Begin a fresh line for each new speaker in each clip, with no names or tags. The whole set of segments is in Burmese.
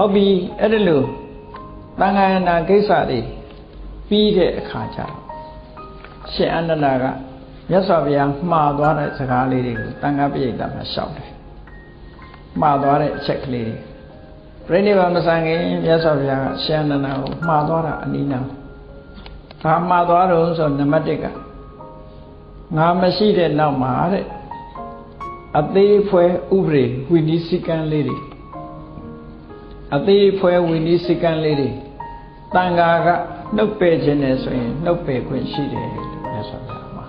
ဟုတ်ပြီအဲ့ဒါလို့တန်ခါရဏကိစ္စတွေပြီးတဲ့အခါကျတော့ရှင်အနန္ဒာကမြတ်စွာဘုရားမှားသွားတဲ့စကားလေးတွေကိုတန်ခါပိဋကမှာရှောက်တယ်မှားသွားတဲ့အချက်ကလေးတွေပြိဋိဘမဆန်ခင်မြတ်စွာဘုရားကရှင်အနန္ဒာကိုမှားသွားတာအနိနာဘာမှားသွားတော့ဆိုနံပါတ်1ကငါမရှိတဲ့နောက်မှာတဲ့အသေးဖွဲဥပရိဝိနည်းစည်းကမ်းလေးတွေ အသေးဖွဲဝိနည်းစည်းကမ်းလေးတွေတန်ဃာကနှုတ်ပယ်ခြင်းနဲ့ဆိုရင်နှုတ်ပယ်ခွင့်ရှိတယ်လို့မြတ်စွာဘုရားမှာ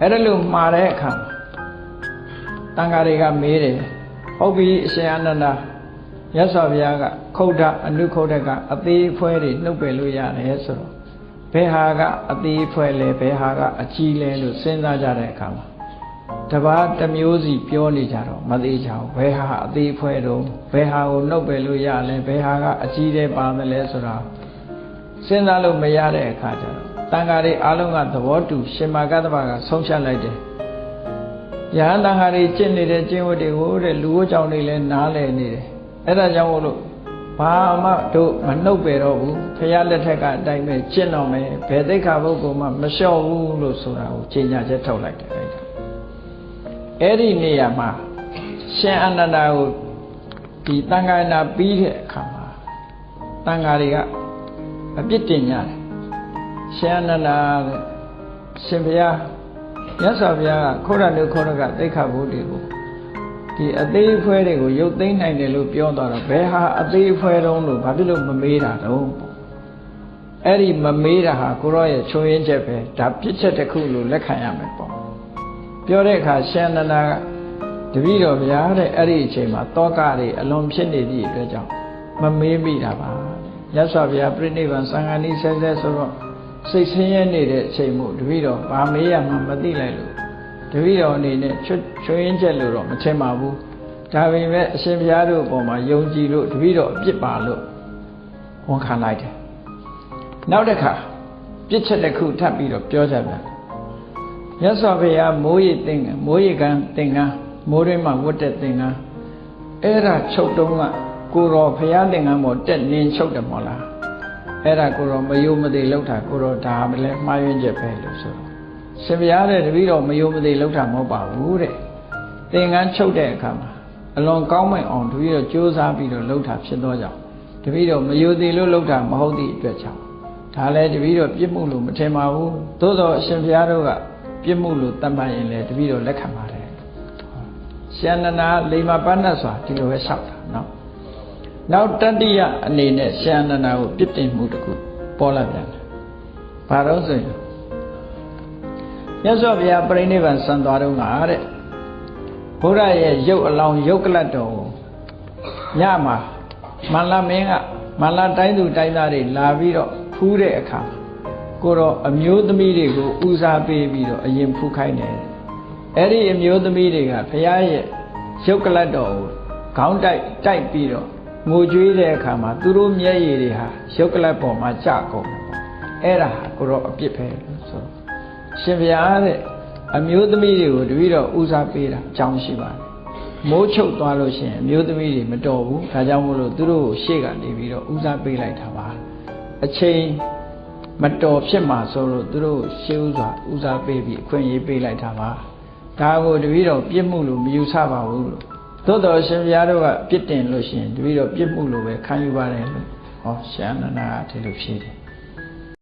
အဲ့ဒါလို့မှားတဲ့အခါတန်ဃာတွေကမေးတယ်ဟုတ်ပြီအရှင်အနန္ဒာမြတ်စွာဘုရားကခုတ်တာအနုခုတ်တကအသေးဖွဲတွေနှုတ်ပယ်လို့ရတယ်ဆိုတော့ဘယ်ဟာကအသေးဖွဲလဲဘယ်ဟာကအကြီးလဲလို့စဉ်းစားကြတဲ့အခါမှာ တပါးတစ်မျိုးစီပြောနေကြတော့မသေးကြဘူးဘယ်ဟာအသေးဖွဲတော့ဘယ်ဟာကိုနှုတ်ပယ်လို့ရလဲဘယ်ဟာကအကြီးတဲ့ပါမလဲဆိုတာစဉ်းစားလို့မရတဲ့အခါကျတော့တန်ဃာတွေအားလုံးကသဘောတူရှင်မာကတ္တဗကဆုံးဖြတ်လိုက်တယ်ယဟန်တန်ဃာတွေကျင့်နေတဲ့ကျင့်ဝတ်တွေကိုတဲ့လူဝတ်ကြောင့်တွေလည်းနားလည်နေတယ်အဲ့ဒါကြောင့်မို့လို့ဘာမှတို့မနှုတ်ပယ်တော့ဘူးဖရာလက်ထက်ကအတိုင်းပဲကျင့်တော့မယ်ဘယ်သိက္ခာပုဂ္ဂိုလ်မှမလျှော့ဘူးလို့ဆိုတာကိုကြေညာချက်ထုတ်လိုက်တယ် အဲ့ဒါအဲ့ဒီနေရာမှာရှင်အနန္ဒာကိုဒီတန်ခါနာပြီးတဲ့အခါမှာတန်ခါတွေကအပြစ်တင်ကြတယ်ရှင်အနန္ဒာတဲ့ရှင်ဘုရားမြတ်စွာဘုရားကခေါရနုခေါရကသိက္ခာဘုဒ္ဓကိုဒီအသေးအဖွဲတွေကိုရုပ်သိမ်းနိုင်တယ်လို့ပြောသွားတော့ဘယ်ဟာအသေးအဖွဲတုံးလို့ဘာဖြစ်လို့မမေးတာတုံးအဲ့ဒီမမေးတာဟာကိုရောရဲ့ချုံရင်းချက်ပဲဒါပြစ်ချက်တစ်ခုလို့လက်ခံရမယ်ပေါ့ ပြောတဲ့အခါရှင်နန္ဒာကတပည့်တော်ဗျာတဲ့အဲ့ဒီအချိန်မှာတောကတွေအလွန်ဖြစ်နေသည့်အတွက်ကြောင့်မမေးမိတာပါမြတ်စွာဘုရားပြိဋိဘံသံဃာနိဆဲဆဲဆိုတော့စိတ်ဆင်းရဲနေတဲ့အချိန်မို့တပည့်တော်ဗာမေးရမှမသိလိုက်လို့တပည့်တော်အနေနဲ့ချွတ်ချွင်းချက်လို့တော့မထင်ပါဘူးဒါပေမဲ့အရှင်ဘုရားတို့အပေါ်မှာယုံကြည်လို့တပည့်တော်အပြစ်ပါလို့ဝန်ခံလိုက်တယ်နောက်တစ်ခါပြစ်ချက်တစ်ခုထပ်ပြီးတော့ပြောကြပြန် မြတ်စွာဘုရားမိုးရိပ်သင်္ကန်းမိုးရိပ်ကန်းသင်္ကန်းမိုးတွင်းမှာဝတ်တဲ့သင်္ကန်းအဲ့ဒါချုပ်တုံးကကိုတော်ဘုရားသင်္ကန်းပေါ်တက်နင်းချုပ်တယ်မို့လားအဲ့ဒါကိုတော်မယုံမသိလောက်တာကိုတော်ဒါမလဲမှားယွင်းချက်ပဲလို့ဆိုတော့ရှင်ဘုရားတဲ့တပည့်တော်မယုံမသိလောက်တာမဟုတ်ပါဘူးတဲ့သင်္ကန်းချုပ်တဲ့အခါမှာအလွန်ကောင်းမဲ့အောင်တပည့်တော်ကြိုးစားပြီးတော့လှုပ်တာဖြစ်သောကြောင့်တပည့်တော်မယုံသိလို့လှုပ်တာမဟုတ်သည့်အတွက်ကြောင့်ဒါလည်းတပည့်တော်ပြစ်မှုလို့မထင်ပါဘူးသို့တော်အရှင်ဘုရားတို့က ပြစ်မှုလို့တတ်မှတ်ရင်လည်းတပည့်တော်လက်ခံပါတယ်ရှန္ဒနာလိမ္မာပဏ္ဏစွာဒီလိုပဲလျှောက်တာနော်နောက်တတိယအနေနဲ့ရှန္ဒနာကိုပြစ်တင်မှုတစ်ခုပေါ်လာပြန်တယ်ဘာလို့ဆိုရင်မြတ်စွာဘုရားပြိဋိဘံစံသွားတော့ငါတဲ့ဘုရားရဲ့ရုပ်အလောင်းရုပ်ကလတ်တော်ကိုညမှာမန္လမင်းကမန္လတိုင်းသူတိုင်းသားတွေလာပြီးတော့ဖူးတဲ့အခါ ကိုတော့အမျိုးသမီးတွေကိုဦးစားပေးပြီးတော့အရင်ဖူးခိုင်းတယ်အဲ့ဒီအမျိုးသမီးတွေကဘုရားရဲ့ရုပ်ကလတ်တော်ကိုခေါင်းတိုက်တိုက်ပြီးတော့ငိုကြွေးတဲ့အခါမှာသူတို့မျက်ရည်တွေဟာရုပ်ကလတ်ပေါ်မှာကျကုန်တယ်ပေါ့အဲ့ဒါဟာကိုတော့အပြစ်ပဲဆိုတော့ရှင်ဘုရားတဲ့အမျိုးသမီးတွေကိုတပည့်တော်ဦးစားပေးတာအကြောင်းရှိပါတယ်မိုးချုပ်သွားလို့ရှိရင်အမျိုးသမီးတွေမတော်ဘူးဒါကြောင့်မို့လို့သူတို့ကိုရှေ့ကနေပြီးတော့ဦးစားပေးလိုက်တာပါအချိန် မတော်ဖြစ်မှာဆိုလို့သူတို့ရှေးဥစွာဦးစားပေးပြီးအခွင့်အရေးပေးလိုက်တာပါဒါကိုတပည့်တော်ပြစ်မှုလို့မယူဆပါဘူးလို့သို့တော်ရှင်ဘုရားတို့ကပြစ်တင်လို့ရှိရင်တပည့်တော်ပြစ်မှုလို့ပဲခံယူပါတယ်လို့ဟောရှန္ဒနာကဒီလိုဖြေတယ်